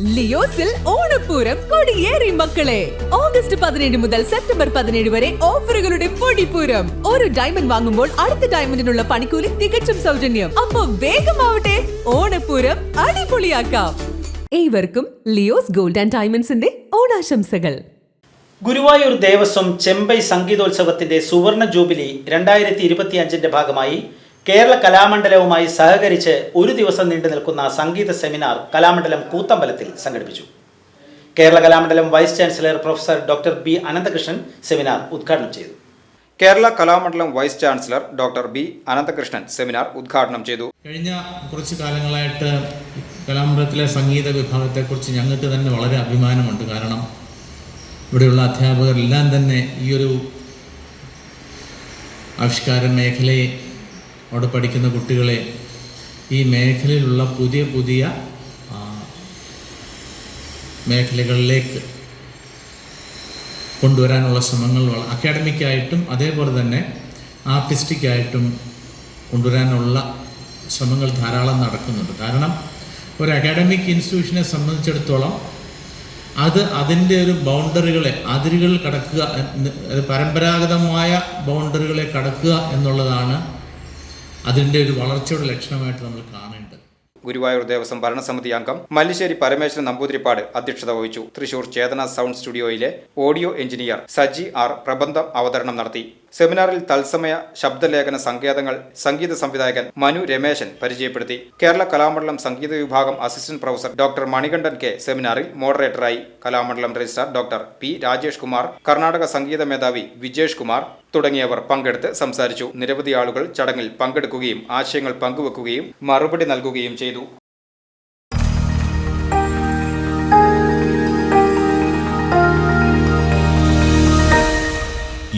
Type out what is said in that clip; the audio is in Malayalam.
ലിയോസിൽ ഓണപ്പൂരം കൊടിയേറി മക്കളെ. ഓഗസ്റ്റ് പതിനേഴ് മുതൽ സെപ്റ്റംബർ പതിനേഴ് വരെ ഓഫറുകളുടെ പൊടിപ്പൂരം. ഒരു ഡയമണ്ട് വാങ്ങുമ്പോൾ അടുത്ത ഡയമണ്ടിനുള്ള പണിക്കൂലി തികച്ചും സൗജന്യം. അപ്പൊ വേഗമാവട്ടെ ഓണപ്പൂരം അടിപൊളിയാക്കാം. ഏവർക്കും ലിയോസ് ഗോൾഡ് ആൻഡ് ഡയമണ്ട്സിന്റെ ഓണാശംസകൾ. ഗുരുവായൂർ ദേവസ്വം ചെമ്പൈ സംഗീതോത്സവത്തിന്റെ സുവർണ ജൂബിലി രണ്ടായിരത്തി ഇരുപത്തിയഞ്ചിന്റെ ഭാഗമായി കേരള കലാമണ്ഡലവുമായി സഹകരിച്ച് ഒരു ദിവസം നീണ്ടു നിൽക്കുന്ന സംഗീത സെമിനാർ കലാമണ്ഡലം കൂത്തമ്പലത്തിൽ സംഘടിപ്പിച്ചു. Kerala Kalamandalam vice chancellor professor doctor B Ananthakrishnan seminar ഉദ്ഘാടനം ചെയ്തു. Kerala Kalamandalam vice chancellor doctor B Ananthakrishnan seminar ഉദ്ഘാടനം ചെയ്തു. കഴിഞ്ഞ കുറച്ച് കാലങ്ങളായിട്ട് കലാമണ്ഡലത്തിലെ സംഗീത വിഭാഗത്തെക്കുറിച്ച് ഞങ്ങൾക്ക് തന്നെ വളരെ അഭിമാനമുണ്ട്. കാരണം ഇവിടെയുള്ള അധ്യാപകരെല്ലാം തന്നെ ഈ ഒരു ആവിഷ്കാര മേഖലയെ അവിടെ പഠിക്കുന്ന കുട്ടികളെ ഈ മേഖലയിലുള്ള പുതിയ പുതിയ മേഖലകളിലേക്ക് കൊണ്ടുവരാനുള്ള ശ്രമങ്ങൾ അക്കാഡമിക്കായിട്ടും അതേപോലെ തന്നെ ആർട്ടിസ്റ്റിക്കായിട്ടും കൊണ്ടുവരാനുള്ള ശ്രമങ്ങൾ ധാരാളം നടക്കുന്നുണ്ട്. കാരണം ഒരു അക്കാഡമിക് ഇൻസ്റ്റിറ്റ്യൂഷനെ സംബന്ധിച്ചിടത്തോളം അത് അതിന്റെ ഒരു ബൗണ്ടറികളെ അതിരുകൾ കടക്കുക പരമ്പരാഗതമായ ബൗണ്ടറികളെ കടക്കുക എന്നുള്ളതാണ് അതിന്റെ ഒരു വളർച്ചയുടെ ലക്ഷണമായിട്ട് നമ്മൾ കാണേണ്ടത്. ഗുരുവായൂർ ദേവസ്വം ഭരണസമിതി അംഗം മല്ലിശ്ശേരി പരമേശ്വരൻ നമ്പൂതിരിപ്പാട് അധ്യക്ഷത വഹിച്ചു. തൃശൂർ ചേതന സൗണ്ട് സ്റ്റുഡിയോയിലെ ഓഡിയോ എഞ്ചിനീയർ സജി ആർ പ്രബന്ധം അവതരണം നടത്തി. സെമിനാറിൽ തത്സമയ ശബ്ദലേഖന സങ്കേതങ്ങൾ സംഗീത സംവിധായകൻ മനു രമേശൻ പരിചയപ്പെടുത്തി. കേരള കലാമണ്ഡലം സംഗീത വിഭാഗം assistant professor doctor Manikandan K സെമിനാറിൽ മോഡറേറ്ററായി. Kalamandalam registrar doctor P Rajesh Kumar Karnataka സംഗീത മേധാവി വിജേഷ് കുമാർ തുടങ്ങിയവർ പങ്കെടുത്ത് സംസാരിച്ചു. നിരവധി ആളുകൾ ചടങ്ങിൽ പങ്കെടുക്കുകയും ആശയങ്ങൾ പങ്കുവെക്കുകയും മറുപടി നൽകുകയും ചെയ്തു.